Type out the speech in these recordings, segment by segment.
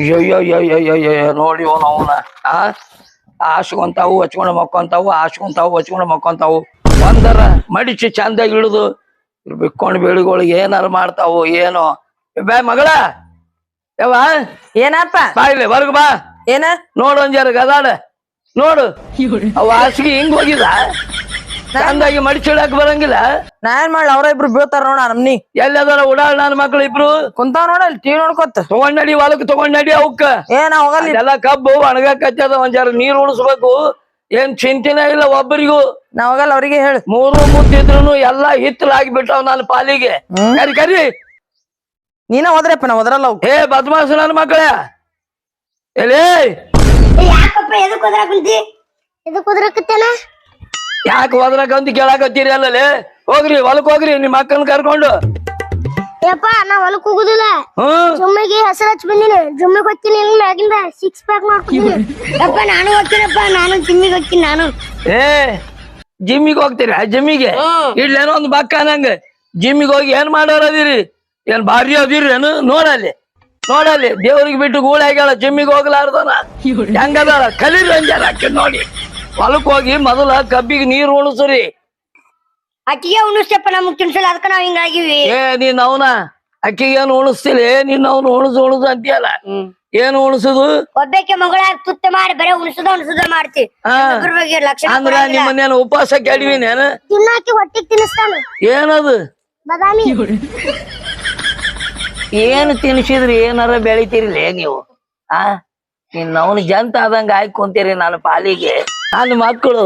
ಅಯ್ಯಯ್ಯಯ್ಯಯ್ಯಯ್ಯಯ್ಯ ನೋಡಿ ಅವನ ಅವನ. ಆ? ಆಸ್ಕೊಂತಾವು ಹಚ್ಕೊಂಡು ಮಕ್ಕೊಂತಾವು ಆಸ್ಕೊಂತಾವು ಹಚ್ಕೊಂಡು ಮಕ್ಕೊಂತಾವು ಒಂದರ ಮಡಿಚಿ ಚಂದಾಗಿ ಇಳಿದು ಬಿಕ್ಕೊಂಡು ಬೆಳಿಗಳು ಏನಾರ ಮಾಡ್ತಾವು ಏನೋ. ಬೇ ಮಗಳ ಯಾವ ಏನಪ್ಪ ಬಾ ಇಲ್ಲಿ ಹೊರಗ್ ಬಾ. ಏನ? ನೋಡು ಒಂಜಾರ ಗದಾಡ. ನೋಡು. ಅವ ಹಾಸಿಗೆ ಹಿಂಗ್ ಹೋಗಿದ ಚಂದಾಗಿ ಮಡಿಚಿಡಕ್ ಬರಂಗಿಲ್ಲ. ನಾ ಏನ್ ಮಾಡ್ಲಿ ಅವ್ರ ಇಬ್ರು ಬೀಳ್ತಾರ ನೋಡ ನಮ್ನಿ ಎಲ್ಲದಾರ ಉಡಾಳ್ ನನ್ನ ಮಕ್ಳು ಇಬ್ರು. ಕುಂತಾವ್ ನೋಡ ಅಲ್ಲಿ ಟಿವಿ ನೋಡ್ಕೊತ. ತಗೊಂಡ್ ನಡಿ ಹೊಲಕ್ ತಗೊಂಡ್ ನಡಿ ಅವಕ್ಕ. ಏನ್ ಹೋಗಲ್ಲಿ. ಎಲ್ಲ ಕಬ್ಬು ಒಣಗಾಕತ್ತದ ಒಂದ್ ಜರ ನೀರ್ ಉಳಿಸ್ಬೇಕು ಏನ್ ಚಿಂತಿನ ಇಲ್ಲ ಒಬ್ಬರಿಗೂ ನಾವಾಗಲ್ಲ ಅವ್ರಿಗೆ ಹೇಳಿ. ಮೂರು ಮುತ್ತಿದ್ರು ಎಲ್ಲಾ ಹಿತ್ತಲಾಗಿ ಬಿಟ್ಟವ್ ನನ್ನ ಪಾಲಿಗೆ ಕರಿ ಕರಿ. ನೀನ ಹೋದ್ರಪ್ಪ ನಾ ಹೋದ್ರಲ್ಲ ಅವ್ ಏ ಬದ್ಮಾಸ್ ನನ್ನ ಮಕ್ಕಳ ಎಲೇ ಯಾಕಪ್ಪ ಎದಕ್ ಹೋದ್ರ ಕುಂತಿ? ಎದಕ್ ಹೋದ್ರಕತ್ತೇನ ಯಾಕೆ ಅಂತ ಕೇಳಾಕತ್ತೀರಿ ಅಲ್ಲಲ್ಲಿ? ಹೋಗ್ರಿ ಹೊಲಕ್ ಹೋಗ್ರಿ ನಿಮ್ ಮಕ್ಕಳನ್ನ ಕರ್ಕೊಂಡು. ಯಪ್ಪ ನಾ ಹೊಲಕ್ ಹೋಗುದಿಲ್ಲ. ಹ್ಮ್ ಜುಮ್ಮಿಗೆ ಹೆಸರು ಹಚ್ಚಿ ಬಂದಿನಿ. ಜುಮ್ಮಿಗೆ ಹೋಗ್ತೀನಿ ಇಲ್ಲಿ ಸಿಕ್ಸ್ ಪ್ಯಾಕ್ ಮಾಡ್ತೀನಿ ಯಪ್ಪ ನಾನು ಹೋಗ್ತೀನಪ್ಪ ನಾನು ಜಿಮ್ಮಿಗೆ ಹೋಗ್ತೀನಿ ನಾನು. ಏ ಜಿಮ್ಮಿಗೆ ಹೋಗ್ತೀರಾ? ಜಿಮ್ಮಿಗೆ? ಇಡ್ಲೇನೋ ಒಂದ್ ಬಕ್ಕ ನಂಗ ಜಿಮ್ಮಿಗೆ ಹೋಗಿ ಏನ್ ಮಾಡೋರದಿರಿ ಏನ್ ಭಾರಿ ಅದಿರಿ ಏನು? ನೋಡಲ್ಲಿ. ನೋಡಲ್ಲಿ. ದೇವ್ರಿಗೆ ಬಿಟ್ಟು ಗೂಳಾಗ್ಯಾಳ. ಜಿಮ್ಮಿಗೆ ಹೋಗ್ಲಾರ್ದನ ಹೆಂಗದಾಳ ಕಲೀರಿ ಆಕೆ ನೋಡಿ. ಹೊಲಕ್ ಹೋಗಿ ಮೊದಲ ಕಬ್ಬಿಗೆ ನೀರು ಉಣಿಸ್ರಿ. ಅಕ್ಕಿಗೆ ಉಣಿಸ್ತಪ್ಪ ನಮಗ್ ತಿನ್ಸಲ್ಲ ಅದಕ್ಕ ನಾವ್ ಹಿಂಗಾಗಿವಿ. ಏ ನೀನ್ ಅವನ ಅಕ್ಕಿಗೆ ಏನು ಉಣಿಸ್ತಿಲ್ಲ ಏ ನೀನ್ ಅವನು ಉಣಸು ಉಣಸು ಅಂತೀಯಲ್ಲ? ಏನು ಉಣಿಸುದು? ಒಬ್ಬಕ್ಕೆ ಮಗಳ ತುತ್ತ ಮಾಡಿ ಬರೇ ಉಣಿಸುದ ಉಣಿಸುದ ಮಾಡ್ತಿ. ಇಬ್ರ ಬಗ್ಗೆ ಲಕ್ಷಣ ಅಂದ್ರ ನಿಮ್ಮನ್ನೇನು ಉಪವಾಸ ಕೆಡವಿನೇನು ತಿನ್ನಾಕಿ ಹೊಟ್ಟಿಗೆ ತಿನ್ನಿಸ್ತಾನ. ಏನದು? ಬದಾಮಿ. ಏನು ತಿನ್ಸಿದ್ರಿ? ಏನಾರ ಬೆಳಿತೀರಿ ನೀವು? ಆ? ನಿನ್ನ ಅವನು ಜಂತ ಆದಂಗ ಹಾಕೊಂತೀರಿ ನಾನು ಪಾಲಿಗೆ. ನನ್ನ ಮಕ್ಕಳು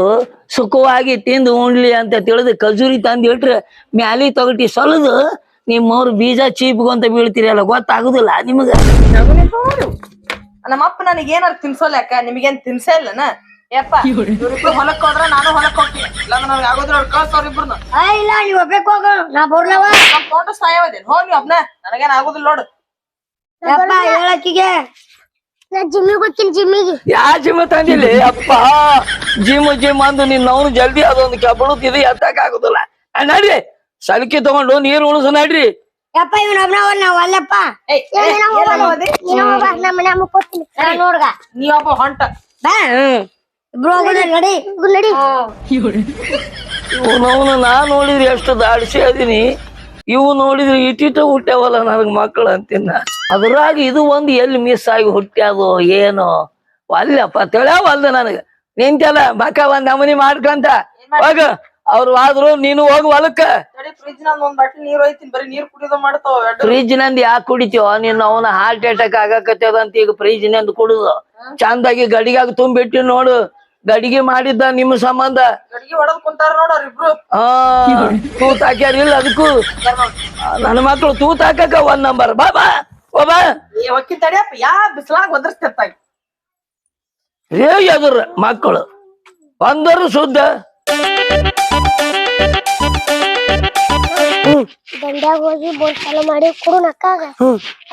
ಸುಖವಾಗಿ ತಿಂದು ಉಣ್ಲಿ ಅಂತ ತಿಳಿದು ಖಜೂರಿ ತಂದು ಇಟ್ರೆ ಮ್ಯಾಲಿ ತಗಟಿ ಸೊಲದು ನಿಮ್ಮವ್ರು ಬೀಜ ಚೀಪ್ಗೊಂತ ಬೀಳ್ತೀರಿ ಅಲ್ಲ ಗೊತ್ತಾಗುದಿಲ್ಲ ನಿಮಗ. ನಮ್ಮಪ್ಪ ನನಗೆ ಏನಾರ ತಿನ್ಸೋಲ್ಲ ಯಾಕ ನಿಮಗೇನ್ ತಿನ್ಸೇ ಇಲ್ಲನ? ಯಪ್ಪ ಇವ್ರಿಬ್ರು ಹೊಲಕ್ ಹೋದ್ರ ನಾನು ಹೊಲಕ್ ಹೋಗ್ತೀನಿ. ಇಲ್ಲ ನನಗೆ ಆಗೋದ್ರ ಅವ್ರು ಕಳ್ಸೋರ್ ಇಬ್ರು ಆ ಇಲ್ಲ ನೀವ್ ಒಬ್ಬಕ್ ಹೋಗು ನಾ ಬರ್ಲವ ನಮ್ ತೋಟ ಸಾಯವದೇನ್ ಹೋಗ್ ನೀವ್ ಒಬ್ನ. ನನಗೇನ್ ಆಗೋದಿಲ್ಲ ನೋಡು. ಯಪ್ಪ ಹೇಳಕ್ಕಿಗೆ ನಾ ಜಿಮ್ಮಿಗೆ ಹೋಗ್ತೀನಿ ಜಿಮ್ಮಿಗೆ ಯಾ ಜಿಮ್ ತಂದಿಲ್ಲ ಅಪ್ಪ ಜಿಮ್ ಜಿಮ್ ಅಂದು ನಿನ್ನ ಅವನು ಜಲ್ದಿ ಅದೊಂದು ಕೆಬ್ಬಳುತ್ತಿದೆ ಎತ್ತಕ್ ಆಗುದಿಲ್ಲ. ನಡ್ರಿ. ಸಲಿಕೆ ತಗೊಂಡು ನೀರು ಉಳಿಸ ನಡ್ರಿ. ಯಪ್ಪ ಇವ್ನ ಒಬ್ನವ ನಾವ್ ಅಲ್ಲಪ್ಪ. ನಮ್ಮ ಮನೆ ನಾ ನೋಡ್ಗ. ನೀ ಒಬ್ಬ ಹೊಂಟ. ಬಾ. ಇಬ್ರು ಹೋಗೋಣ ನಡಿ. ಇಬ್ರು ನಡಿ. ಇವನವನು ನಾ ನೋಡಿದ್ರೆ ಎಷ್ಟು ದಾಡಿಸಿ ಅದೀನಿ. ಇವು ನೋಡಿದ್ರೆ ಇಟ್ಟಿಟ್ಟ ಹುಟ್ಟ್ಯಾವಲ್ಲ ನನಗ್ ಮಕ್ಕಳು ಅಂತಿನ್ನ. ಅದ್ರಾಗ ಇದು ಒಂದು ಎಲ್ಲಿ ಮಿಸ್ ಆಗಿ ಹುಟ್ಟ್ಯಾದು ಏನು? ಅಲ್ಲಪ್ಪ ತಿಳಿಯಾವಲ್ದ ನನಗೆ. ನಿಂತಲ್ಲ ಮಕ್ಕ ಒಂದ್ ನಮನಿ ಮಾಡ್ಕಂತ. ಹೋಗ ಅವ್ರು ಆದ್ರು ನೀನು ಹೋಗು ಹೊಲಕ್ಕ. ಫ್ರಿಜ್ ನಂದ್ ಯಾಕೆ ಕುಡಿತೀವ ನೀನ್ ಅವನ ಹಾರ್ಟ್ ಅಟ್ಯಾಕ್ ಆಗಕತ್ತದಂತ ಈಗ ಫ್ರಿಜ್ ನಂದ್ ಕುಡುದು. ಚಂದಾಗಿ ಗಡಿಗಾಗ ತುಂಬಿಟ್ಟು ನೋಡು. ಗಡಿಗೆ ಮಾಡಿದ್ದ ನಿಮ್ಮ ಸಂಬಂಧ. ತೂತ್ ಹಾಕ್ಯಾರಿಲ್ಲ ಅದಕ್ಕೂ. ನನ್ನ ಮಕ್ಳು ತೂತ್ ಹಾಕಕ ಒಂದ್ ನಂಬರ್ ಬಾ. ಬಾ ಓ ಬಾ ಏ ಒಕ್ಕಿ ತಡಿಯಪ್ಪ ಯಾ ಬಿಸ್ಲಾಗ ಒದರ್ಸ್ತಿರ್ತಾಗ. ರೇ ಎದುರ ಮಕ್ಕಳು. ಬಂದರು ಶುದ್ಧ. ದಂಡ್ಯಾಗ ಹೋಗಿ ಬೋರ್ ಚಾಲು ಮಾಡಿ ಕೊಡು ಅಕ್ಕಾಗ.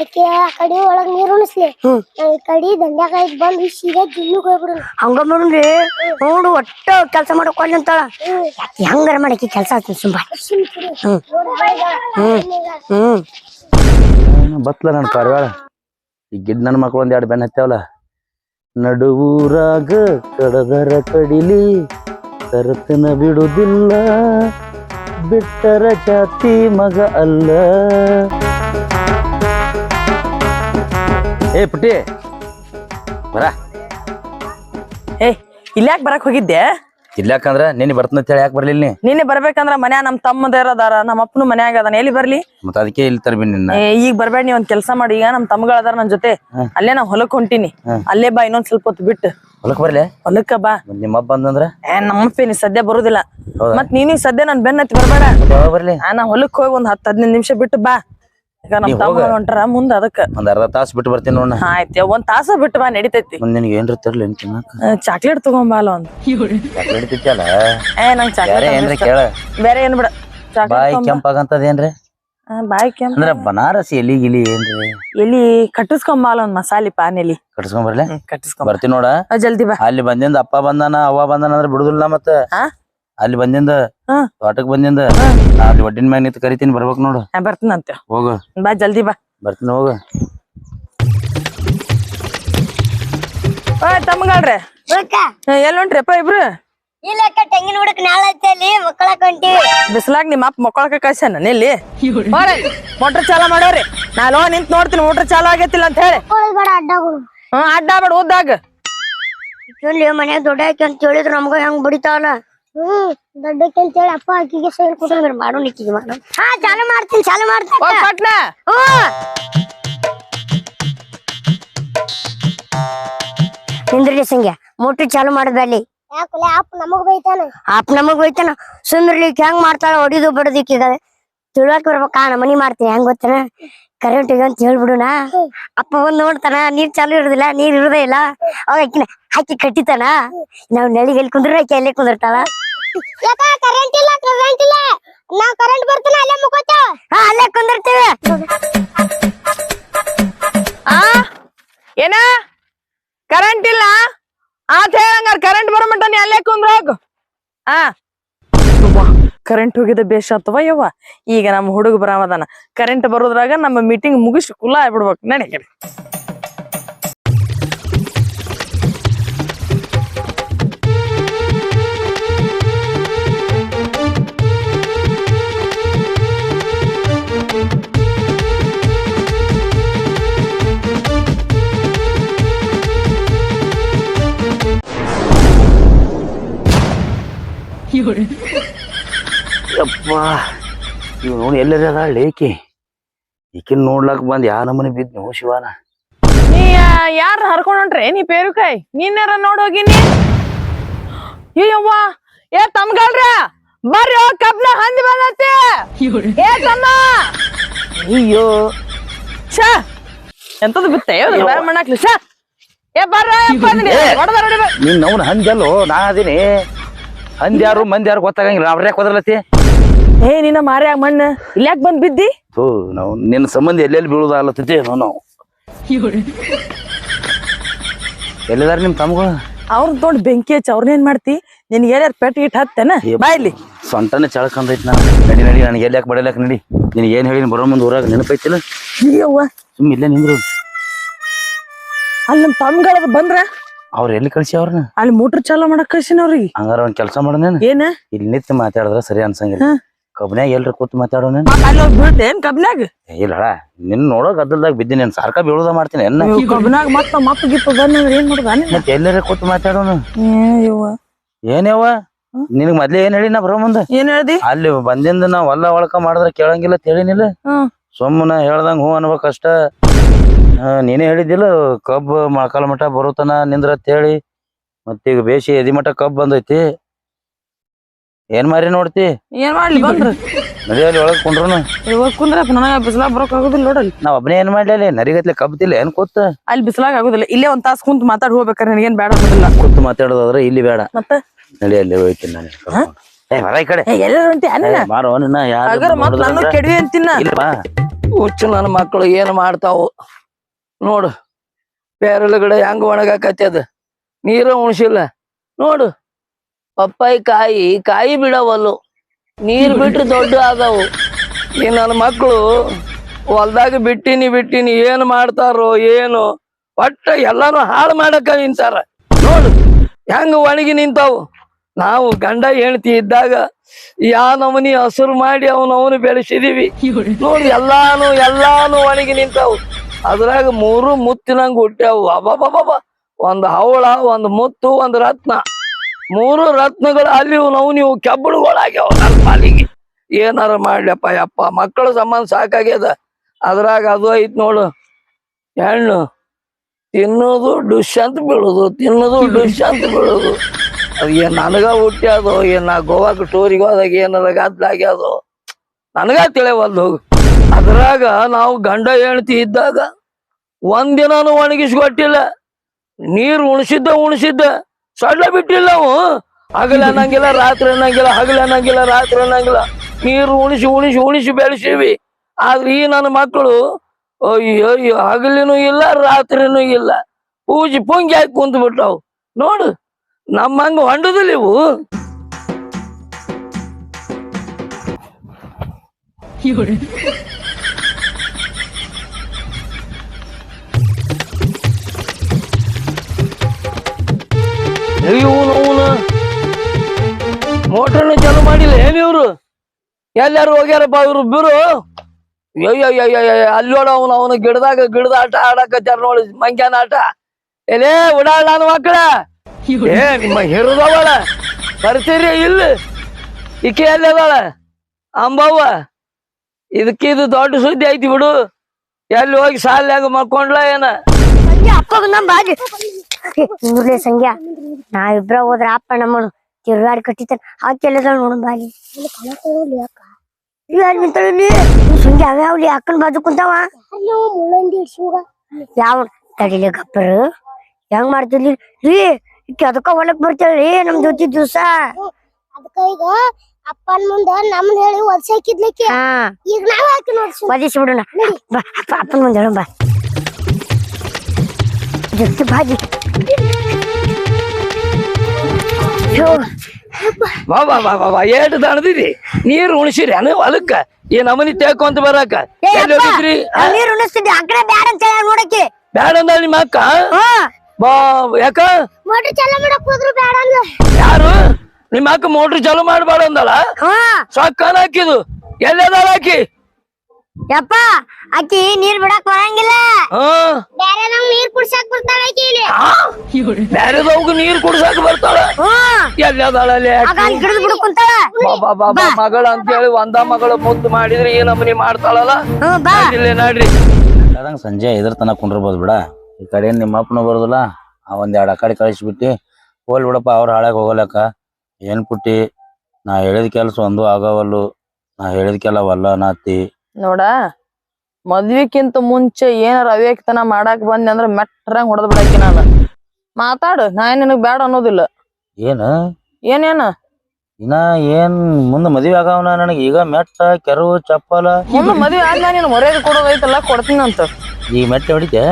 ಆಕೆ ಆ ಕಡೆ ಒಳಗ್ ನೀರ್ ಉಣಿಸ್ಲಿ. ನಾ ಈ ಕಡಿ ದಂಡ್ಯಾಗ ಬಂದು ಬಂದ್ ಸೀದಾ ಜಿಮ್ಮಿಗೆ ಹೋಗ್ಬಿಡು ಹಂಗ ನೋಡ್ರಿ ನೋಡು ಒಟ್ಟ ಕೆಲಸ ಮಾಡಕ್ ಅಂತಾಳ. ಹೆಂಗಾರ ಮಾಡಕ್ಕೆ ಕೆಲಸ ಸುಂಬ ಹ್ಮ್. ಬತ್ಲ ನನ್ನ ಪಾರಿವಾಳ? ಈ ಗಿಡ್ ನನ್ನ ಮಕ್ಳು ಒಂದ್ ಎರಡು ಬೆನ್ ಹತ್ತವಲ್ಲ ನಡುವೂರಾಗ ಕಡದರ ಕಡಿಲಿ ಕರತನ ಬಿಡುದಿಲ್ಲ, ಬಿಟ್ಟರ ಜಾತಿ ಮಗ ಅಲ್ಲ. ಏ ಪುಟ್ಟಿ, ಬರ. ಏ, ಇಲ್ಯಾಕ್ ಬರಕ್ ಹೋಗಿದ್ದೆ ಇಲ್ಲಾಕಂದ್ರ ನಿನ್ನೆ ಬರ್ತಂತ ಹೇಳಿ ಯಾಕೆ ಬರ್ಲಿಲ್ಲ ನೀ? ನಿನ್ನೆ ಬರ್ಬೇಕಂದ್ರ ಮನ್ಯಾಗ ನಮ್ ತಮ್ಮದೇರ ಅದಾರ ನಮ್ಮ ಅಪ್ಪನು ಮನ್ಯಾಗ ಅದಾನ. ಎಲ್ಲಿ ಬರ್ಲಿ? ಮತ್ತ ಅದಕ್ಕೆ ಇಲ್ಲಿ ತರ್ಬಿ ನಿನ್ನ. ಏ, ಈಗ ಬರ್ಬೇಡ ನೀ ಒಂದ್ ಕೆಲ್ಸ ಮಾಡಿ. ಈಗ ನಮ್ ತಮ್ಮಗಳ ಅದಾರ ನನ್ ಜೊತೆ. ಅಲ್ಲೇ ನಾ ಹೊಲಕ್ ಹೊಂಟಿನಿ. ಅಲ್ಲೇ ಬಾ ಇನ್ನೊಂದ್ ಸ್ವಲ್ಪ ಹೊತ್ತು ಬಿಟ್ಟು. ಹೊಲಕ್ ಬರ್ಲೆ? ಹೊಲಕ್ಕ ಬಾ. ನಿಮ್ಮ ಅಪ್ಪ ಬಂದಂದ್ರ? ಏ ನಮ್ಮಪ್ಪ ನೀ ಸದ್ಯ ಬರುದಿಲ್ಲ? ಮತ್ ನೀನು ಸದ್ಯ ನನ್ ಬೆನ್ನತ್ತಿ ಬರ್ಬೇಡ. ಯಾವಾಗ ಬರ್ಲಿ? ಆ, ನಾ ಹೊಲಕ್ ಹೋಗಿ ಒಂದ್ ಹತ್ತ್ ಹದಿನೈದು ನಿಮಿಷ ಬಿಟ್ಟು ಬಾ. ಈಗ ನಮ್ ನೀ ತಮ್ಮ ಹೋಗ. ಹೊಂಟಾರ ಮುಂದ ಅದಕ್ಕ. ಒಂದ್ ಅರ್ಧ ತಾಸು ಬಿಟ್ಟು ಬರ್ತೀನಿ ನೋಡ ಆಯ್ತು ಒಂದ್ ತಾಸ ಬಿಟ್ಟು ಬಾ ನಡಿತೈತಿ. ಮುಂದೆ ನಿನಗೆ ಏನ್ರ ತರ್ಲಿ ಏನ್ ತಿನ್ನಕ? ಚಾಕ್ಲೇಟ್ ತಗೊಂಬಾಲ ಒಂದ್. ನಡಿತೈತಲ್ಲ ಏ ನಂಗ್ ಬೇರೆ ಏನ್ರ ಚಾಕ್ಲೇಟ್ ಕೇಳ. ಬೇರೆ ಏನ್ ಬಿಡ ಬಾಯಿ ಕೆಂಪಾಗಂತದ ಏನ್ರಿ? ಬಾಯ್ ಕೆಂಪ ಅಂದ್ರ ಬನಾರಸ್ ಎಲಿ ಗಿಲಿ ಏನ್ರಿ? ಎಲಿ ಕಟ್ಟಿಸ್ಕೊಂಬಾಲ ಒಂದ್ ಮಸಾಲಿ ಪಾನ್ ಎಲಿ. ಕಟ್ಸ್ಕೊಂಡ್ ಬರ್ಲೆ? ಕಟ್ಟಿಸ್ಕೊಂಬ ಬರ್ತೀನಿ ನೋಡ. ಜಲ್ದಿ ಬಾ. ಅಲ್ಲಿ ಬಂದಿಂದ ಅಪ್ಪ ಬಂದಾನ ಅವ್ವ ಬಂದಾನ ಅಂದ್ರ ಬಿಡುದಿಲ್ಲ ಮತ್ತೆ? ಅಲ್ಲಿ ಬಂದಿಂದ. ತೋಟಕ್ ಬಂದಿಂದ ಅಲ್ಲಿ ಒಡ್ಡಿನ ಮ್ಯಾಗ ನಿಂತ ಕರಿತೀನಿ ಬರ್ಬೇಕ್ ನೋಡು. ಬರ್ತೀನಂತ. ಹೋಗು. ಬಾ ಜಲ್ದಿ ಬಾ. ಬರ್ತೀನಿ ಹೋಗು. ತಮ್ಮಗಳ್ರೆ. ಎಲ್ಲಿ ಹೊಂಟ್ರಿಪ್ಪ ಇಬ್ರು? ಇಲ್ಲ ಅಕ್ಕ ತೆಂಗಿನ ಹುಡುಕ್ ನಾಳ ಮಕ್ಕಳ ಮಕ್ಕಳಕ್ ಹೊಂಟಿವಿ. ಬಿಸ್ಲಾಗ ನಿಮ್ಮ ಅಪ್ಪ ಮಕ್ಕಳಕ ಕಳ್ಸ್ಯಾನ ನಿಲ್ಲಿ ಮೋಟ್ರ್ ಚಾಲ ಮಾಡೋರಿ. ನಾನು ನಿಂತ್ ನೋಡ್ತೀನಿ ಮೋಟ್ರ್ ಚಾಲ ಆಗೈತಿಲ್ಲ ಅಂತ ಹೇಳಿ. ಹ್ಮ್ ಅಡ್ಡ ಬೇಡ ಓದ್ದಾಗ ಇಲ್ಲಿ ಮನ್ಯಾಗ ದೊಡ್ಡ ಅಂತ ಹೇಳಿದ್ರು ನಮ್ಗ ಹೆಂಗ್ ಬಡಿತಾವಲ್ಲ ಹ್ಮ್ ದೊಡ್ಡಕ್ಕೆ ಅಂತ ಹೇಳಿ ಅಪ್ಪ ಆಕಿಗೆ ಸೇರ್ ಕೊಟ್ಟಿದ್ರು ಮಾಡೋ ನಿಕ್ಕಿಗೆ ಮಾಡು. ಹಾ ಚಾಲು ಮಾಡ್ತೀನಿ ಚಾಲು ಮಾಡ್ತೀನಿ ಹೋಗ್ ಪಟ್ನ. ನಿಂದ್ರಲಿ ಸಂಗ್ಯ ಮೋಟ್ರ್ ಚಾಲು ಮಾಡಬೇಡಿ ಯಾಕಲೆ ಅಪ್ಪ ನಮಗ್ ಬೈತಾನ ಅಪ್ಪ ನಮಗ್ ಬೈತಾನ ಸುಂದ್ರಲಿ ಹೆಂಗ್ ಮಾಡ್ತಾಳ ಹೊಡಿದು ಬಡದಿಕ್ಕಿದಾವೆ ತಿಳ್ವಾಕ್ ಬರ್ಬೇಕಾ ನಮ್ಮ ಮನಿ ಮಾಡ್ತೀನಿ ಹೆಂಗ್ ಗೊತ್ತನ? ಕರೆಂಟ್ ಈಗ ಅಂತ ಹೇಳ್ಬಿಡುನ ಅಪ್ಪ ಬಂದ್ ನೋಡ್ತಾನ ನೀರ್ ಚಾಲು ಇರುದಿಲ್ಲ ನೀರ್ ಇರುದೇ ಇಲ್ಲ ಅವಾಗ ಆಕಿನ ಹಾಕಿ ಕಟ್ಟಿತಾನ ನಾವ್ ನೆಳಿಗೆ ಎಲ್ಲಿ ಕುಂದ್ರ ಆಕಿ ಅಲ್ಲೇ ಕುಂದಿರ್ತಾಳ ಕರೆಂಟ್ ಇಲ್ಲ ಕರೆಂಟ್ ಇಲ್ಲ ನಾವ್ ಕರೆಂಟ್ ಬರ್ತಾನ ಅಲ್ಲೇ ಮುಕೋತೇವ ಹಾ ಅಲ್ಲೇ ಕುಂದಿರ್ತೀವಿ ಆ ಏನ ಕರೆಂಟ್ ಇಲ್ಲ ಆತ ಹೇಳಂಗಾರ ಕರೆಂಟ್ ಬರೋ ಮಟ್ಟ ನೀ ಅಲ್ಲೇ ಕುಂದ್ರ ಹೋಗು ಆ ಕರೆಂಟ್ ಹೋಗಿದ ಬೇಷ ಆತವ? ಯವ್ವ, ಈಗ ನಮ್ಮ ಹುಡುಗ ಬರಾಮದಾನ ಕರೆಂಟ್ ಬರೋದ್ರಾಗ ನಮ್ಮ ಮೀಟಿಂಗ್ ಮುಗಿಸಿ ಕುಲ್ಲ ಆಗ್ಬಿಡ್ಬೇಕು ನಡಿ ಯಪ್ಪ ಇವ್ ನೋಡಿ ಎಲ್ಲರ ಲೇಕಿ. ಏಕಿ ಈಕಿನ್ ನೋಡ್ಲಾಕ್ ಬಂದ್ ಯಾ ನಮನಿ ನೀವು ಶಿವಾನ? ನೀ ಯಾರ ಹರ್ಕೊಂಡ್ ಹೊಂಟ್ರೆ ನೀ ಪೇರುಕಾಯಿ? ನೀನ್ಯಾರ ನೋಡೋಗಿನಿ ಅಯ್ಯವ್ವ ಏ ತಮ್ಗಳ್ರ ಬರ್ರಿ ಕಬ್ನ ಹಂದಿ ಬಂದತ್ತೆ ಏ ತಮ್ಮ. ಅಯ್ಯೋ. ಛ. ಎಂತದು ಬಿತ್ತೆ? ಬೇರೆ ಮಣ್ಣಾಕ್ಲಿ. ಛ. ಏ ಬರ್ರ ನಿನ್ನ ನೀನ್. ಅವ್ನ ಹಂದಲ್ಲೋ ನಾ ಅದೀನಿ. ಹಂದ್ಯಾರು ಯಾರು ಮಂದಿ ಯಾರು ಗೊತ್ತಾಗಂಗಿಲ್ಲ. ಅವ್ರ್ಯಾಕ್ ಹೋದ್ರಲತಿ ಏ ನಿನ್ನ ಮಾರ್ಯಾಗ ಮಣ್ಣು ಇಲ್ಯಾಕ್ ಬಂದ್ ಬಿದ್ದಿ? ಥೂ ನಾವು ನಿನ್ನ ಸಂಬಂಧ ಎಲ್ಲೆಲ್ಲಿ ಬೀಳುದಾಗ್ಲತ್ತೈತಿ ಏನೋ ನಾವು. ಎಲ್ಲಿದಾರ ನಿಮ್ ತಮ್ಗ? ಅವ್ರ ದೊಡ್ಡ ಬೆಂಕಿ ಹಚ್ಚಿ ಅವ್ರನ್ನೇನ್ ಮಾಡ್ತಿ? ನಿನ್ಗೆ ಏನಾರ ಪೆಟ್ ಗಿಟ್ ಹತ್ತೇನ? ಬಾಯ್ಲಿ ಇಲ್ಲಿ. ಸೊಂಟನೆ ಚಳಕಂದೈತಿ ನಾ ನಡಿ ನಡಿ ನನಗೆ ಎಲ್ಲಿ ಯಾಕೆ ಬಡಲ್ಯಾಕ ನಡಿ. ನೀನು ಏನ್ ಹೇಳಿ ಬರೋ ಮುಂದೆ ಊರಾಗ ನೆನಪೈತಿಲ್ಲ? ಅಯ್ಯವ್ವ. ಸುಮ್ಮನೆ ಇಲ್ಲೇ ನಿಂದ್ರು. ಅಲ್ಲಿ ನಮ್ ತಮ್ಗಳದ ಬಂದ್ರ? ಅವ್ರ ಎಲ್ಲಿ ಕಳ್ಸಿ ಅವ್ರನ್ನ ಅಲ್ಲಿ ಮೋಟ್ರ್ ಚಾಲೋ ಮಾಡಕ್ ಕಳ್ಸಿನ ಅವ್ರಿಗೆ. ಹಂಗಾರ ಒಂದ್ ಕೆಲಸ ಮಾಡೋಣ ಏನ? ಇಲ್ಲಿ ನಿಂತು ಮಾತಾಡಿದ್ರ ಸರಿ ಅನ್ಸಂಗಿಲ್ಲ. ಹಾ. ಕಬ್ನ್ಯಾಗ ಎಲ್ರಿ ಕೂತ್ ಮತ್ತ್ ಅಲ್ಲಿ ಹೋಗಿ ಬೀಳ್ತೇನ್ ಕಬ್ನ್ಯಾಗ? ಇಲ್ಲ ನಿನ್ ನೋಡೋ ಗದ್ದಲ್ದಾಗ ಬಿದ್ದೀನಿ ನಾನು ಸಾರ್ಕ ಬೀಳುದ ಮಾಡ್ತೀನಿ ಎನ್ನ ಮತ್ತ ಮತ್ತ ಗಿಪ್ಪ ಏನ್ ಮಾಡುದ? ಮತ್ತೆ ಎಲ್ಲರ ಕೂತ್ ಮಾತಾಡೋನು ಯವ್ವ. ಏನೇವ ನಿನಗ್ ಮೊದ್ಲೇ ಏನ್ ಹೇಳಿ ನಾ ಬರೋ ಮುಂದೆ? ಏನ್ ಹೇಳ್ದಿ? ಅಲ್ಲಿ ಬಂದಿಂದ ನಾವ್ ಹೊಲ ಒಳಕ ಮಾಡಿದ್ರೆ ಕೇಳಂಗಿಲ್ಲ ತಿಳಿನಿಲ್ಲ ಸುಮ್ಮನ ಹೇಳ್ದಂಗ ಹೂ ಅನ್ಬೇಕಷ್ಟ. ನೀನೇ ಹೇಳಿದ್ದಿಲ್ಲ ಕಬ್ಬು ಮಳಕಾಲ ಮಠ ಬರುತನ ನಿಂದ್ರ ಹೇಳಿ. ಮತ್ತೀಗ ಬೇಸಿ ಎದಿ ಮಠ ಕಬ್ಬ್ ಬಂದೈತಿ. ಏನ್ ಮಾರಿ ನೋಡ್ತಿ? ಏನ್ ಮಾಡ್ಲಿ ಬಂದ್ರಿ. ನದಿಯಲ್ಲಿ ಒಳಗ್ ಕುಂಡ್ರುನು. ಇವಾಗ ಕುಂದ್ರಪ್ಪ ನನಗ ಬಿಸಿಲಾಗ ಬರೋಕ್ ಆಗುದಿಲ್ಲ ನೋಡಲ್ಲಿ ನಾವ್ ಒಬ್ಬನೇ ಏನ್ ಮಾಡ್ಲಿ ನರಿಗತ್ಲೆ ಕಬ್ತಿಲ್ಲ ಏನ್ ಕೂತ್? ಅಲ್ಲಿ ಬಿಸಿಲಾಗ ಆಗುದಿಲ್ಲ. ಇಲ್ಲೇ ಒಂದ್ ತಾಸ್ ಕುಂತ್ ಮಾತಾಡ್ ಹೋಗ್ಬೇಕಾರೆ ನನಗೇನ್ ಬೇಡ ಆಗುದಿಲ್ಲ. ಕೂತ್ ಮಾತಾಡೋದಾದ್ರೆ ಇಲ್ಲಿ ಬೇಡ ಮತ್ತೆ? ನಡಿಯಲ್ಲಿ ಹೋಯ್ತೀನಿ ನಾನು. ಕರ್ಕೊಂಡು. ಏ ಬರ ಈ ಕಡೆ. ಏ, ಎಲ್ಲಾರು ಹೊಂಟಿ ಅನ್ನ ಏ, ಬಾರೋ ನಿನ್ನ ಯಾರು ಅಗರ ಮತ್ ನಾನು ಕೆಡವಿ ಅಂತಿನ? ಇಲ್ಲ ಬಾ. ಹುಚ್ಚು ನನ್ನ ಮಕ್ಕಳು ಏನ್ ಮಾಡ್ತಾವು? ನೋಡು. ಪೇರಲಗಡೆ ಹೆಂಗ್ ಅದು. ನೀರ ಉಣ್ಸಿಲ್ಲ. ನೋಡು. ಪಪ್ಪಾಯಿ ಕಾಯಿ ಕಾಯಿ ಬಿಡವಲ್ಲು. ನೀರ್ ಬಿಟ್ರೆ ದೊಡ್ಡ ಆದವು. ಈ ನನ್ನ ಮಕ್ಕಳು ಹೊಲ್ದಾಗ ಬಿಟ್ಟಿನಿ ಬಿಟ್ಟಿನಿ, ಏನ್ ಮಾಡ್ತಾರೋ, ಏನು? ಒಟ್ಟ ಎಲ್ಲಾನು ಹಾಳು ಮಾಡಕ ನಿಂತಾರ ನೋಡು, ಹೆಂಗ ಒಣಗಿ ನಿಂತಾವು. ನಾವು ಗಂಡ ಹೆಂಡತಿ ಇದ್ದಾಗ ಯಾ ನಮನಿ ಹಸುರು ಮಾಡಿ ಅವನವನು ಬೆಳೆಸಿದೀವಿ. ನೋಡು, ಎಲ್ಲಾನು ಎಲ್ಲಾನು ಒಣಗಿ ನಿಂತಾವು. ಅದ್ರಾಗ ಮೂರು ಮುತ್ತಿನಂಗ ಹುಟ್ಟ್ಯಾವು. ಅಬ್ಬಬ್ಬಬ್ಬ ಒಂದ್ ಹವಳ ಒಂದು ಮುತ್ತು, ಒಂದು ರತ್ನ. ಮೂರು ರತ್ನಗಳು ಅಲ್ಲಿ ನಾವು, ನೀವು ಕೆಬ್ಬಳುಗಳಾಗ್ಯಾವ ನನ್ನ ಪಾಲಿಗೆ. ಏನಾರ ಮಾಡ್ಲಪ್ಪ, ಯಪ್ಪ, ಮಕ್ಕಳ ಸಂಬಂಧ ಸಾಕಾಗ್ಯದ. ಅದ್ರಾಗ ಅದು ಐತ್ ನೋಡು. ಹೆಣ್ಣು ತಿನ್ನೋದು ಡುಶ್ ಅಂತ ಬೀಳೋದು, ತಿನ್ನೋದು ಡುಶ್ ಅಂತ ಬೀಳೋದು. ಅದು ಏನ್ ನನಗ ಹುಟ್ಟ್ಯಾದೋ ಏನ್ ನಾ ಗೋವಾಕ್ ಟೂರಿಗೆ ಹೋದಾಗ ಏನಾರ ಗದ್ಲಾಗ್ಯಾದೋ ನನಗ ತಿಳಿವಲ್ದು ಅದ್ರಾಗ ನಾವು ಗಂಡ ಹೆಂಡತಿ ಇದ್ದಾಗ ಒಂದಿನಾನು ಒಣಗಿಸ್ಕೊಟ್ಟಿಲ್ಲ. ನೀರು ಉಣಿಸಿದ್ದ ಉಣಿಸಿದ್ದ. ಸಡ್ಲ ಬಿಟ್ಟಿಲ್ಲ ನಾವು ಹಗಲ ಅನ್ನಂಗಿಲ್ಲ, ರಾತ್ರಿ ಅನ್ನಂಗಿಲ್ಲ, ಹಗಲ ಅನ್ನಂಗಿಲ್ಲ, ರಾತ್ರಿ ಅನ್ನಂಗಿಲ್ಲ. ನೀರು ಉಣಿಸಿ ಉಣಿಸಿ ಉಣಿಸಿ ಬೆಳೆಸೀವಿ. ಆದ್ರೆ ಈ ನನ್ನ ಮಕ್ಕಳು, ಅಯ್ಯೋ ಹಗಲಿನೂ ಇಲ್ಲ, ರಾತ್ರಿನೂ ಇಲ್ಲ. ಪೂಜಿ ಪುಂಗಿ ಹಾಕಿ ಕುಂತ ಬಿಟ್ಟವು. ನೋಡು ನಮ್ಮಂಗ ಹೊಂಡದಿಲ್ಲ ಇವು. ಇವನು ಮೋಟರ್ನ ಚಾಲು ಮಾಡಿಲ್ಲ ಏನ್ ಇವ್ರು ಎಲ್ಲಾರು ಹೋಗ್ಯಾರಪ್ಪ ಇವ್ರು ಬಿರು ಅಲ್ಲಿ ನೋಡ ಅವನು ಅವನು ಗಿಡದಾಗ ಗಿಡದ ಆಟ ಆಡಕತ್ತಾರ ನೋಡಿ, ಮಂಗ್ಯಾನ ಆಟ. ಎಲೇ, ಉಡಾಳ ಮಕ್ಕಳ. ಏ, ನಿಮ್ಮ ಹಿರಿದವಳ ಬರ್ತೀರಿ ಇಲ್ಲಿ. ಈಕೆ ಎಲ್ಲಿ ಅದಾಳ ಅಂಬವ್ವ. ಇದಕ್ಕೆ ಇದು ದೊಡ್ಡ ಸುದ್ದಿ ಐತಿ ಬಿಡು. ಎಲ್ಲಿ ಹೋಗಿ ಸಾಲ್ಯಾಗ ಮಕ್ಕೊಂಡ್ಲ ಏನ? ಬಾಜಿ ನೋಡ್ಲಿ ಸಂಗ್ಯಾ ನಾವಿಬ್ರ ಹೋದ್ರ ಅಪ್ಪ ನಮ್ಮನು ತಿರುಗಾಡಿ ಕಟ್ಟಿತಾನ ಆ ಕೆಲಸ ನೋಡು ಬಾಲಿ ಯಾರು ನಿಂತಳಿ ಸಂಗ್ಯಾ ಅವ್ಯಾವ್ಲಿ ಅಕ್ಕನ ಬಾಜು ಕುಂತಾವ? ಯಾವ ತಡಿಲಿ ಗಪ್ಪರು? ಹೆಂಗ್ ಮಾಡ್ತಿರ್ಲಿ ರೀ ಅದಕ್ಕ ಹೊಲಕ್ ಬರ್ತೇಳಿ. ನಮ್ ಜೊತೆ ದಿವ್ಸ. ಅದಕ್ಕ ಈಗ ಅಪ್ಪನ ಮುಂದ ನಮ್ನ ಹೇಳಿ ಹಾ. ಈಗ ನಾವ್ ಹಾಕಿ ಒದಿಸಿ ಬಿಡೋಣ. ಅಪ್ಪನ ಮುಂದೆ ಹೇಳ ಬಾ. ಜೊತೆ ಬಾಗಿ ವಾ ವಾ ವಾ ವಾ ಬಾ ಏಟ್ ದಣದಿರಿ. ನೀರ್ ಉಣಿಸಿರಿ. ಅನು ಹೊಲಕ್ಕ ಈ ನಮನಿ ತೇಕೊಂತ ಬರಾಕ. ಏ ಎಲ್ಲಿ ಅಪ್ಪ, ಹೋಗಿದ್ರಿ? ಆ ನೀರ್ ಉಣಿಸ್ತಿದ್ದೆ. ಕಡೆ ಬ್ಯಾಡ ಅಂತ ಹೇಳಿ ನೋಡಕ್ಕೆ. ಬ್ಯಾಡ ಅಂದ ನಿಮ್ಮ ಅಕ್ಕ? ಬಾ ಯಾಕ? ಮೋಟ್ರ್ ಚಾಲ ಮಾಡಕ್ ಹೋದ್ರು ಅಂದ. ಯಾರು? ನಿಮ್ಮ ಅಕ್ಕ ಮೋಟ್ರ್ ಚಾಲು ಮಾಡಬೇಡ ಅಂದಲ್ಲ ಹಾ. ಸಾಕನ್ ಹಾಕಿದು ಎಲ್ಲದಾಳ ಹಾಕಿ ಯಪ್ಪ ಆಕಿ ನೀರ್ ಬಿಡಕ್ ಬರಂಗಿಲ್ಲ ಹಾ ಬೇರೆ ನಮ್ ನೀರ್ ಕುಡ್ಸಕ್ ಬರ್ತಾಳ ಆಕಿ ಇಲ್ಲಿ ಬ್ಯಾರೆದವ್ಗ ನೀರ್ ಕುಡ್ಸಾಕ ಬರ್ತಾಳ. ಎಲ್ಲದಾಳಲ್ಲಿ ಗಿಡದ ಬಿಡು ಕುಂತಾಳ ಮಗಳ ಅಂತೇಳಿ ಒಂದ ಮಗಳು ಮುದ್ದು ಮಾಡಿದ್ರೆ ಏನ್ ನಮನಿ ಮಾಡ್ತಾಳಲ್ಲ? ಇಲ್ಲೇ ನೋಡ್ರಿ ಅದಂಗ ಸಂಜೆ ಇದ್ರ ತನಕ ಕುಂಡ್ರಬೋದು ಬಿಡ. ಈ ಕಡೆ ನಿಮ್ಮ ಅಪ್ಪನ ಬರೋದಿಲ್ಲ. ಆ ಒಂದ್ ಎರಡ್ ಆ ಕಡೆ ಕಳಿಸ್ಬಿಟ್ಟು ಹೋಲ್ ಬಿಡಪ್ಪ ಅವ್ರ ಹಾಳಾಗ ಹೋಗಲಕ್ಕ. ಏನ್ ಪುಟ್ಟಿ? ನಾ ಹೇಳಿದ ಕೆಲಸ ಒಂದು ಆಗವಲ್ಲು. ನಾ ಹೇಳಿದ ಕೆಲವಲ್ಲ ನಾತಿ. ನೋಡ ಮದ್ವಿಕ್ಕಿಂತ ಮುಂಚೆ ಏನಾರ ಅವೇಕ್ತನ ಮಾಡಾಕ್ ಬಂದೆ ಅಂದ್ರ ಮೆಟ್ರಂಗ್ ಹೊಡೆದ್ ಬಿಡಾಕಿ ನಾನು. ಮಾತಾಡು ನಾ ಏನ್ ನಿನಗ್ ಬೇಡ ಅನ್ನೋದಿಲ್ಲ. ಏನ? ಏನೇನ ಇನ್ನ ಏನ್ ಮುಂದ ಮದ್ವಿ ಆಗವನ ನನಗೆ? ಈಗ ಮೆಟ್ಟ ಕೆರವು ಚಪ್ಪಲ. ಮುಂದ ಮದ್ವೆ ಆದ್ಮೇಲೆ ನೀನ್ ಮರ್ಯಾದೆ ಕೊಡೋದೈತಲ್ಲ ಕೊಡ್ತೀನಿ ಅಂತ. ಈ ಮೆಟ್ಟ ಹೊಡಿತೆ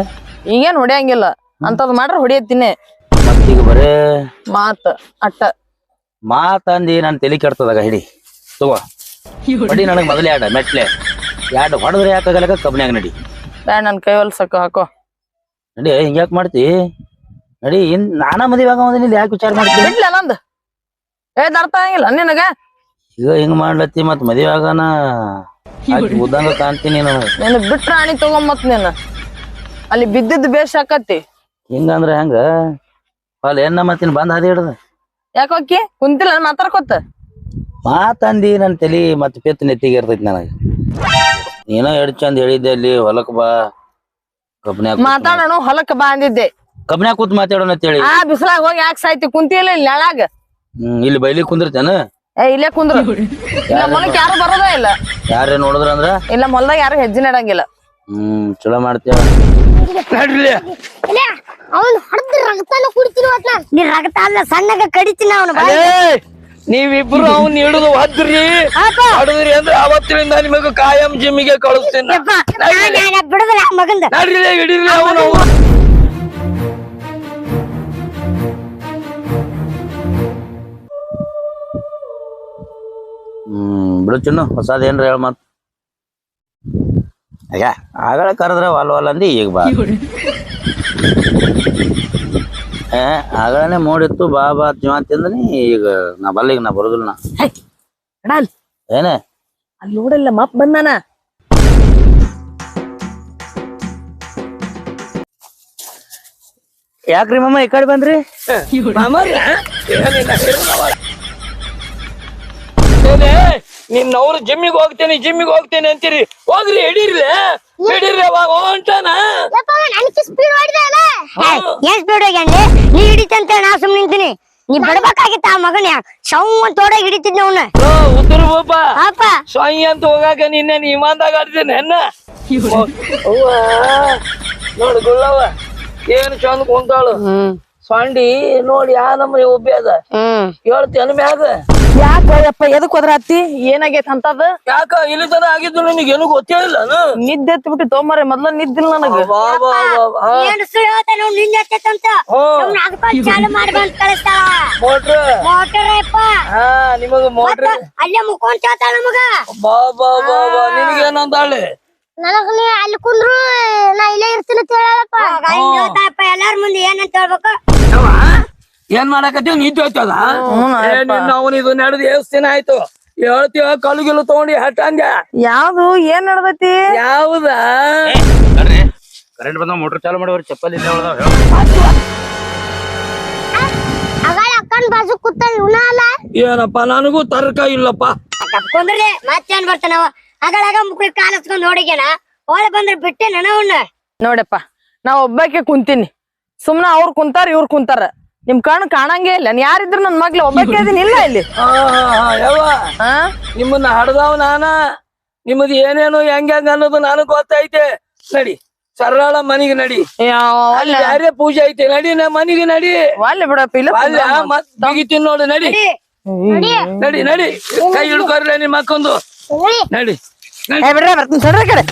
ಈಗೇನ್ ಹೊಡಿಯಂಗಿಲ್ಲ. ಅಂತದ್ ಮಾಡ್ರ ಹೊಡಿಯತ್ತೀನಿ. ಮತ್ತೀಗ ಬರೇ? ಮಾತ ಅಟ್ಟ. ಮಾತಂದಿ ನನ್ ತಲಿ ಕೆಡ್ತದಾಗ ಹಿಡಿ. ತಗೋ. ಹೊಡಿ ನನಗ್ ಮೊದಲೇ ಆಡ ಮೆಟ್ಲೆ. ಎರಡು ಹೊಡೆದ್ರೆ ಯಾಕಾಗಲಕ ಕಬ್ನ್ಯಾಗ ನಡಿ. ನನ್ ಕೈ ಹೊಲ್ಸಕ್ಕ ಹಾಕೋ. ನಡಿ ಹಿಂಗ್ಯಾಕ್ ಮಾಡ್ತಿ? ನಡಿ ಇನ್ ನಾನ ಮದ್ವೆ ಆಗೋದಿಲ್ಲ ಇಲ್ಲಿ ಯಾಕೆ ವಿಚಾರ ಮಾಡ್ತೀನಿ ಬಿಡ್ಲ ನಂದ್. ಏ ಅರ್ಥ ಆಗಿಲ್ಲ ನಿನಗ? ಈಗ ಹಿಂಗ್ ಮಾಡ್ಲತ್ತಿ ಮತ್ ಮದ್ವೆ ಆಗಾನ ಉದ್ದಂಗ ಕಾಣ್ತೀನಿ ನಾನು. ನೀನು ಬಿಟ್ರ ಆಣಿ ತಗೊಂಬತ್ ನೀನು ಅಲ್ಲಿ ಬಿದ್ದಿದ್ ಬೇಷ್ ಆಕತಿ ಹಿಂಗಂದ್ರ ಹೆಂಗ? ಅಲ್ಲಿ ಏನ ಮತ್ತಿನ ಬಂದ್ ಹಾದಿ ಹಿಡ್ದ. ಯಾಕೋಕಿ ಕುಂತಿಲ್ಲ ಮಾತಾಡ್ಕೊತ. ಮಾತಂದಿ ನನ್ ತಲಿ ಮತ್ ಪೆತ್ ನೆತ್ತಿಗೆ ಇರ್ತೈತಿ ನನಗ. ನೀನೋ ಎಡ್ ಚಂದ ಹೇಳಿದ್ದೆ ಅಲ್ಲಿ ಹೊಲಕ್ ಬಾ. ಕಬ್ಬನ್ಯಾಗ ಮಾತಾಡೋಣ ಹೊಲಕ್ ಬಾ ಅಂದಿದ್ದೆ. ಕಬ್ನ್ಯಾಗ ಕೂತ್ ಮಾತಾಡೋಣ ಅಂತೇಳಿ. ಆ ಬಿಸಿಲಾಗ ಹೋಗಿ ಯಾಕೆ ಸಾಯ್ತಿ? ಕುಂತಿಲ್ಲ ಇಲ್ಲಿ ನೆಳಾಗ. ಹ್ಮ್ ಇಲ್ಲಿ ಬೈಲಿ ಕುಂದಿರ್ತೇನ? ಏ ಇಲ್ಲೇ ಕುಂದ್ರ. ಇಲ್ಲ ಮೊಲಕ್ ಯಾರು ಬರೋದೇ ಇಲ್ಲ. ಯಾರೇ ನೋಡಿದ್ರ ಅಂದ್ರ? ಇಲ್ಲ ಮೊಲ್ದಾಗ ಯಾರು ಹೆಜ್ಜೆ ನಡಂಗಿಲ್ಲ. ಹ್ಮ್ ಚಲೋ ಮಾಡ್ತೇವ ನಡ್ರಿ. ಇಲ್ಲ ಅವ್ನ್ ಹೊಡೆದ್ ರಕ್ತನ ಕುಡ್ತೀನಿ ನೀ ರಗತ ಅಲ್ಲ ಸಣ್ಣಗ ಕಡಿತೀನಿ ಅವನು ನೀವಿಬ್ರು ಅವ್ನ ಹಿಡಿದು ಹೊದ್ರಿ ಹೊಡೆದ್ರಿ ಅಂದ್ರೆ ಅವತ್ತಿನಿಂದ ನಿಮಗ ಕಾಯಂ ಜಿಮ್ಮಿಗೆ ಕಳಿಸ್ತೀನಿ. ಬಿಡುದಿಲ್ಲ ಆ ಮಗಂದ. ನಡ್ರಿ ಹಿಡೀರಿ ಅವನು ಬಿಡು ಚಿನ್ನು ಹೊಸದ್ ಏನ್ರ ಹೇಳ ಮತ್. ಅಯ್ಯ ಆಗಳ ಕರೆದ್ರ ವಾಲ್ ವಾಲ್ ಅಂದಿ ಈಗ ಬಾ. ಏ ಆಗಳನೆ ಮೋಡಿತ್ತು ಬಾ ಬಾ ಜೀವ ತಿಂದನಿ ಈಗ ನಾ ಬಲ್ಲಿಗ ನಾ ಬರುದಿಲ್ಲ ನಾ. ಎಡಲ್ ಏನೇ? ಅಲ್ಲಿ ನೋಡಲ್ಲ ಮಪ್ ಬಂದಾನ. ಯಾಕ್ರಿ ಮಾಮ ಈ ಕಡೆ ಬಂದ್ರಿ? ಮಾಮ ಏನಿಲ್ಲ, ನಿನ್ನವ್ರು ಜಿಮ್ಮಿಗೆ ಹೋಗ್ತೇನೆ ಜಿಮ್ಮಿಗೆ ಹೋಗ್ತೇನೆ ಅಂತೀರಿ. ಹೋಗ್ರಿ ಹಿಡೀರ್ಲೆ? ಹಿಡೀರ್ಲಿ ಅವಾಗ ಹೊಂಟಾನ ಏನ್ ಸ್ಪೀಡ್ ಹೋಗ್ಯಾನ್ಲಿ ನೀ ಹಿಡಿತಂತ ನಾ ಸುಮ್ಮನೆ ನಿಂತೀನಿ. ನೀ ಬಿಡ್ಬೇಕಾಗಿತ್ತ ಆ ಮಗನ ಶವ್ ಅಂತ ಓಡಾಗ ಹಿಡಿತಿದ್ನ ಅವನ. ಓ, ಉತ್ತರ ಬಾಪ ಪಾಪ. ಸ್ವಾಯಿ ಅಂತ ಹೋಗಾಕ ನಿನ್ನೆ ಇಮಾನ್ದಾಗ ಆಡ್ತೀನಿ ಹೆಣ್ಣ. ನೋಡು ಗುಳ್ಳವ ಏನು ಚಂದ ಕುಂತಾಳು. ಸೊಂಡಿ ನೋಡಿ ಯಾ ನಮ್ಮ ಒಬ್ಬ ಅದ. ಹ್ಮ್. ಹೇಳ್ತೇನೆ ಮ್ಯಾಗ ಯಾಕ ಎದಕ್ ಹೋದ್ರ ಹೋದ್ರಾತಿ ಏನಾಗೈತ್ ಅಂತದ? ಯಾಕ ಇಲ್ಲಿ ತರ ಆಗಿದ್ದು ನಿನಗೆ ಏನು ಗೊತ್ತೇ ಇಲ್ಲ ನಿದ್ದೆ ಎತ್ತ್ ಬಿಟ್ಟು ತೊಂಬರ್ರಿ ಮೊದ್ಲ ನಿದ್ದಿಲ್ಲ ನನಗ. ಏನ್ ಸುಳ್ಳು ಹೇಳ್ತಾನ ಅವ್ನು ನಿಂದ ಎತ್ತೈತಂತ ಅವ್ನ ಅದಕ್ಕೊಂದ್ ಚಾಲು ಮಾಡಿ ಬಂದ್ ಕಳಿಸ್ತಾಳ ಮೋಟ್ರ್. ಮೋಟರ್ ಅಪ್ಪ ಹಾ ನಿಮಗ ಮೋಟ್ರ್. ಅಲ್ಲೇ ಮುಕ್ಕೊಂಡ್ ನಮಗ. ಬಾ ಬಾ ಬಾ ಬಾ ನಿನಗೇನಂದಾಳೆ? ನನಗ ನೀ ಅಲ್ಲಿ ಕುಂದ್ರು ನಾ ಇಲ್ಲೇ ಇರ್ತೀನಿ ಅಂತ ಹೇಳಪ್ಪ. ಎಲ್ಲಾರ ಮುಂದೆ ಏನಂತ ಹೇಳ್ಬೇಕು? ಏನ್ ಮಾಡಕತ್ತೀವಿ? ನಿಂತು ಹೋಯ್ತದ ಆಯಪ್ಪ. ಅವನು ಇದು ನಡೆದು ಎಷ್ಟ್ ದಿನ ಆಯ್ತು. ಹೇಳ್ತೀವ ಕಲ್ಗಿಲು ತಗೊಂಡಿ ಹಟ್ಟಂಗ. ಯಾವ್ದು? ಏನ್ ನಡ್ದೈತಿ? ಯಾವ್ದ? ಕರೆಂಟ್ ಬಂದ ಮೋಟರ್ ಚಾಲು ಮಾಡಿ ಚಪ್ಪಲಿ ಇಲ್ಲ ಬಾಜು ಕೂತ ಇವನ ಅಲ್ಲ? ಏನಪ್ಪ ನನಗೂ ತರ್ಕ ಇಲ್ಲಪ್ಪ. ತಪ್ಕೊಂಡ್ರೆ ಮತ್ತೇನ್ ಬರ್ತಾನವ ಅಗಳಾಗ ಮುಕ್ಳಿ ಕಾಲ್ ಹಚ್ಕೊಂಡ್ ನೋಡಿಗ್ಯಾನ ಒಳಗ್ ಬಂದ್ರೆ ಬಿಟ್ಟೆ ಅವನ್ನ ನೋಡಪ್ಪ ನಾ ಒಬ್ಬಕ್ಕೆ ಕುಂತೀನಿ. ಸುಮ್ನ ಅವ್ರು ಕುಂತಾರ ಇವ್ರು ಕುಂತಾರ. ನಿಮ್ ಕಣ್ ಕಾಣಂಗೇ ಇಲ್ಲ. ಯಾರಿದ್ರು ನನ್ ಮಗ್ಲ ಒಬ್ಬಾಕೆ ಇದೀನಿ ಇಲ್ಲ ಇಲ್ಲಿ. ಹಾ ನಿಮ್ಮನ್ನ ಹಡ್ದಾವ್ ನಾನ. ನಿಮ್ಮದು ಏನೇನು ಹೆಂಗ್ ಹೆಂಗ್ ಅನ್ನೋದು ನನಗ್ ಗೊತ್ತೈತೆ. ನಡಿ ಸರಳ ಮನಿಗೆ ನಡಿ. ಅಲ್ಲಿ ಬ್ಯಾರೆ ಪೂಜೆ ಐತೆ ನಡಿ ನಮ್ಮ ಮನಿಗೆ ನಡಿ. ಅಲ್ಲಿ ಬಿಡಪ್ಪ ಇಲ್ಲ ಅಲ್ಲ ಮತ್ ನೋಡು. ನಡಿ. ನಡಿ. ನಡಿ ಕೈ ಹಿಡ್ಕೊರ್ಲೆ ನಿಮ್ಮ ಮಕ್ಕೊಂದು ನೋಡಿ. ಬಿಡ್ರೆ ಬರ್ತೀನಿ. ಸರ್ ಕಡೆ.